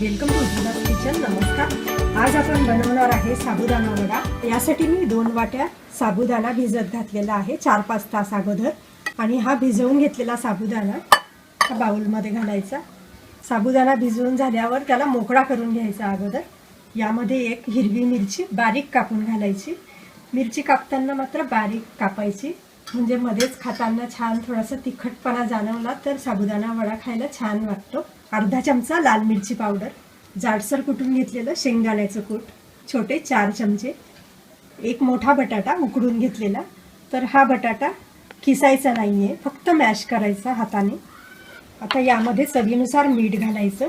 Welcome to जुनार kitchen. नमस्कार. आज आपण बनवणार आहे साबुदाणा वडा. यासाठी मी दोन वाट्या साबुदाणा भिजत घातलेला आहे चार पाच तास अगोदर. आणि हा भिजवून घेतलेला साबुदाणा हा बाउलमध्ये घालायचा. साबुदाणा भिजवून झाल्यावर त्याला मोकळा करून घ्यायचा अगोदर. यामध्ये एक हिरवी मिरची बारीक कापून घालायची. मिरची कापताना मात्र बारीक कापायची. म्हणजे मध्येच खाताना छान थोडासा तिखटपणा जाणवला तर साबुदाणा वडा खायला छान वाटतो. अर्धा चमचा लाल मिरची पावडर जाडसर कुटून घेतलेलं शेंगदाण्याचं कूट छोटे चार चमचे एक मोठा बटाटा उकडून घेतलेला. तर हा बटाटा किसायचा नाही आहे फक्त मॅश करायचा हाताने. आता यामध्ये चवीनुसार मीठ घालायचं.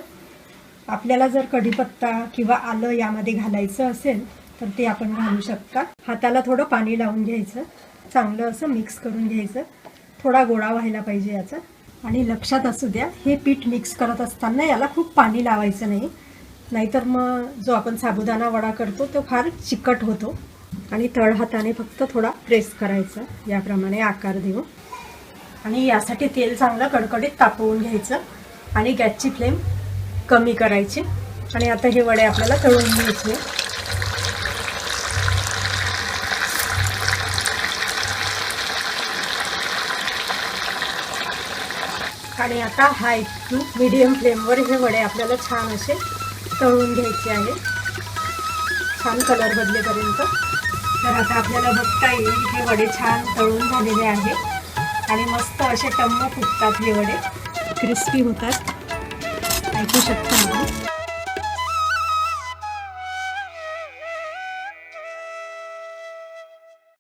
आपल्याला जर कढीपत्ता किंवा आलं यामध्ये घालायचं असेल तर ते आपण घालू शकता. हाताला थोडं पाणी लावून घ्यायचं. चांगलं असं मिक्स करून घ्यायचं. थोडा गोळा व्हायला पाहिजे याचा. आणि लक्षात असू द्या हे पीठ मिक्स करत असताना याला खूप पाणी लावायचं नाही. नाहीतर मग जो आपण साबुदाणा वडा करतो तो फार चिकट होतो. आणि तळ हाताने फक्त थोडा प्रेस करायचा. याप्रमाणे आकार देऊ आणि यासाठी तेल चांगलं कडकडीत तापवून घ्यायचं. आणि गॅसची फ्लेम कमी करायची. आणि आता हे वडे आपल्याला तळून घ्यायचे. आणि आता हाय टू मिडियम फ्लेमवर हे वडे आपल्याला छान असे तळून घ्यायचे आहे. छान कलर बदलेपर्यंत तर आता आपल्याला बघता येईल हे वडे छान तळून झालेले आहे. आणि मस्त असे टम्म फुटतात हे वडे. क्रिस्पी होतात. ऐकू शकता?